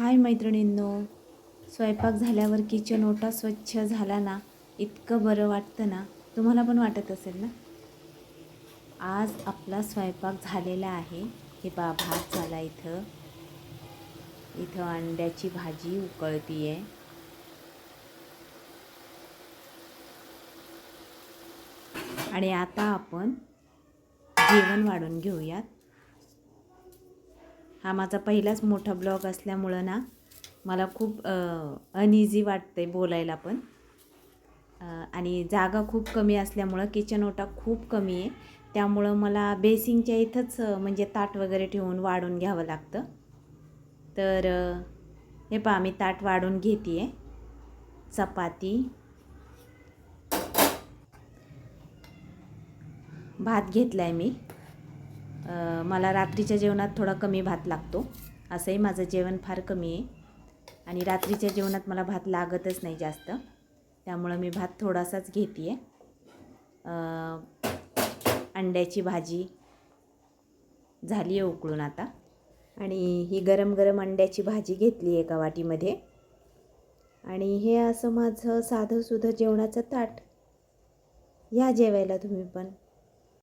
हाय मैत्रिणींनो स्वयंपाक झाल्यावर किचन ओटा स्वच्छ झाला ना इतकं बरं वाटतं ना? तुम्हाला पण वाटत असेल ना? आज आपला स्वयंपाक झालेला आहे. हे बा भात झाला इथं. इथं अंड्याची भाजी उकळती आहे आणि आता आपण जेवण वाढून घेऊयात. हा माझा पहिलाच मोठा ब्लॉग असल्यामुळं ना मला खूप अनइझी वाटते बोलायला पण. आणि जागा खूप कमी असल्यामुळं किचन ओटा खूप कमी आहे. त्यामुळं मला बेसिंगच्या इथंच म्हणजे ताट वगैरे ठेवून वाढून घ्यावं लागतं. तर हे पहा मी ताट वाढून घेते आहे चपाती. भात घेतला आहे मी. मला रात्रीच्या जेवणात थोडा कमी भात लागतो. असंही माझं जेवण फार कमी आहे. आणि रात्रीच्या जेवणात मला भात लागतच नाही जास्त. त्यामुळं मी भात थोडासाच घेते आहे अंड्याची भाजी झाली आहे उकळून आता. आणि ही गरम गरम अंड्याची भाजी घेतली एका वाटीमध्ये. आणि हे असं माझं साधंसुधं जेवणाचं ताट. या जेवायला तुम्ही पण.